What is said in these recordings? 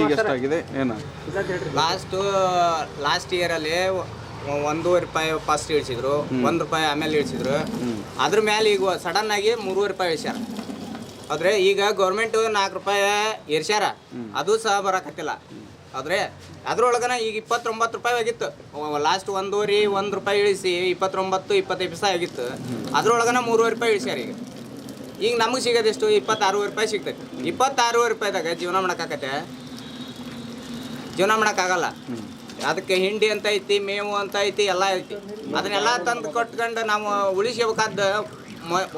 ಈಗ ಎಷ್ಟಾಗಿದೆ ಏನು? ಲಾಸ್ಟು ಲಾಸ್ಟ್ ಇಯರಲ್ಲಿ ಒಂದೂವರೆ ರೂಪಾಯಿ ಫಸ್ಟ್ ಇಳಿಸಿದ್ರು ಒಂದ್ ರೂಪಾಯಿ ಆಮೇಲೆ ಇಳಿಸಿದ್ರು. ಅದ್ರ ಮೇಲೆ ಈಗ ಸಡನ್ ಆಗಿ ಮೂರುವರೆ ರೂಪಾಯಿ ಇಳಿಸ್ಯಾರ. ಆದ್ರೆ ಈಗ ಗೌರ್ಮೆಂಟ್ ನಾಲ್ಕು ರೂಪಾಯಿ ಇರ್ಸ್ಯಾರ. ಅದು ಸಹ ಬರಕತ್ತಿಲ್ಲ. ಆದ್ರೆ ಅದ್ರೊಳಗನ ಈಗ ಇಪ್ಪತ್ತೊಂಬತ್ತು ರೂಪಾಯಿ ಆಗಿತ್ತು ಲಾಸ್ಟ್ ಒಂದೂವರೆ ಒಂದ್ ರೂಪಾಯಿ ಇಳಿಸಿ ಇಪ್ಪತ್ತೊಂಬತ್ತು ಇಪ್ಪತ್ತೈದು ಪೈಸೆ ಆಗಿತ್ತು. ಅದ್ರೊಳಗನ ಮೂರುವರೆ ರೂಪಾಯಿ ಇಳಿಸ್ಯಾರ ಈಗ. ಈಗ ನಮಗೆ ಸಿಗೋದೆಷ್ಟು ಇಪ್ಪತ್ತಾರೂವರೆ ರೂಪಾಯಿ ಸಿಗ್ತೈತಿ. ಇಪ್ಪತ್ತಾರೂವರೆ ರೂಪಾಯಿದಾಗ ಜೀವನ ಮಾಡೋಕ್ಕಾಗತ್ತೆ ಜೀವನ ಮಾಡೋಕ್ಕಾಗಲ್ಲ. ಅದಕ್ಕೆ ಹಿಂಡಿ ಅಂತ ಐತಿ ಮೇವು ಅಂತ ಐತಿ ಎಲ್ಲ ಐತಿ. ಅದನ್ನೆಲ್ಲ ತಂದು ಕೊಟ್ಕೊಂಡು ನಾವು ಉಳಿಸ್ಬೇಕಾದ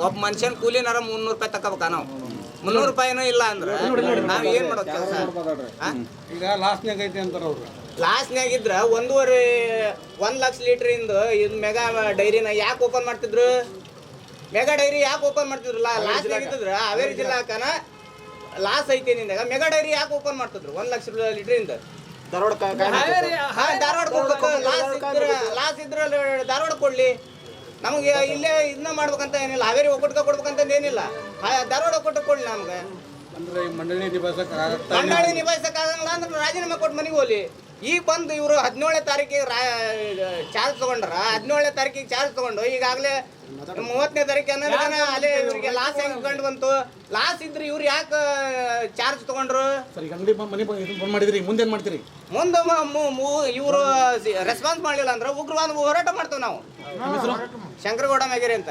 ಒಬ್ಬ ಮನುಷ್ಯನ ಕೂಲಿನಾರ ಮುನ್ನೂರು ರೂಪಾಯಿ ತಗೋಬೇಕ ನಾವು? ಮುನ್ನೂರು ರೂಪಾಯಿನೂ ಇಲ್ಲ ಅಂದ್ರೆ ನಾವು ಏನು ಮಾಡೋದು ಕೆಲಸ? ಈಗ ಲಾಸ್ಟ್ನಾಗ ಐತಿ ಅಂತಾರ ಅವ್ರು. ಲಾಸ್ಟ್ನಾಗ ಇದ್ರ ಒಂದೂವರೆ ಒಂದು ಲಕ್ಷ ಲೀಟ್ರಿಂದ ಇದು ಮೆಗಾ ಡೈರಿನ ಯಾಕೆ ಓಪನ್ ಮಾಡ್ತಿದ್ರು? ಮೆಗಾ ಡೈರಿ ಯಾಕೆ ಓಪನ್ ಮಾಡ್ತಿದ್ರು ಲಾಸ್ಟ್ನಾಗ ಇದ್ದಿದ್ರ ಹಾವೇರಿ ಜಿಲ್ಲಾಕನ ಲಾಸ್ ಐತಿ ನಿಂದಾಗ. ಮೆಗಾ ಡೈರಿ ಯಾಕೆ ಓಪನ್ ಮಾಡ್ತಿದ್ರು? ಒಂದು ಲಕ್ಷ ಲೀಟ್ರಿಂದ ಹಾ, ಧಾರವಾಡ ಕೊಡ್ಬೇಕು ಲಾಸ್ ಇದ್ರ ಧಾರವಾಡ ಕೊಡ್ಲಿ. ನಮಗೆ ಇಲ್ಲೇ ಇದನ್ನ ಮಾಡ್ಬೇಕಂತ ಏನಿಲ್ಲ ಹಾವೇರಿ ಒಕ್ಕೂಟಕ್ಕೆ ಕೊಡ್ಬೇಕಂತ ಏನಿಲ್ಲ. ಹಾ, ಧಾರವಾಡ ಕೊಟ್ಟು ಕೊಡ್ಲಿ ನಮ್ಗೆ. ಮಂಡಳಿ ನಿಭಾಯಿಸಕ್ ಮಂಡಳಿ ನಿಭಾಯಿಸಕ್ಕಾಗಲ್ಲ ಅಂದ್ರೆ ರಾಜೀನಾಮೆ ಕೊಟ್ಟು ಮನೆಗೆ ಹೋಗ್ಲಿ. ಈಗ ಬಂದು ಇವರು ಹದಿನೇಳನೇ ತಾರೀಕಿಗೆ ರಾ ಚಾರ್ಜ್ ತಗೊಂಡ್ರ ಹದಿನೇಳನೇ ತಾರೀಕಿಗೆ ಚಾರ್ಜ್ ತಗೊಂಡು ಈಗಾಗಲೇ ಮೂವತ್ತನೇ ತಾರೀಕು ಅಲ್ಲೇ ಇವರಿಗೆ ಲಾಸ್ ಹೆಂಗೆ ಕಂಡು ಬಂತು? ಲಾಸ್ ಇದ್ರೆ ಇವ್ರು ಯಾಕೆ ಚಾರ್ಜ್ ತಗೊಂಡ್ರು? ಸರ್ ಈಗ ಅಂಗಡಿ ಮನೆ ಬಂದ್ ಮಾಡಿದ್ರಿ ಮುಂದೇನು ಮಾಡ್ತೀರಿ? ಮುಂದೆ ಇವರು ರೆಸ್ಪಾನ್ಸ್ ಮಾಡಲಿಲ್ಲ ಅಂದ್ರೆ ಉಗ್ರವಾದ ಹೋರಾಟ ಮಾಡ್ತೇವೆ ನಾವು. ಶಂಕರಗೌಡ ಮ್ಯಾಗಿರಿ ಅಂತ.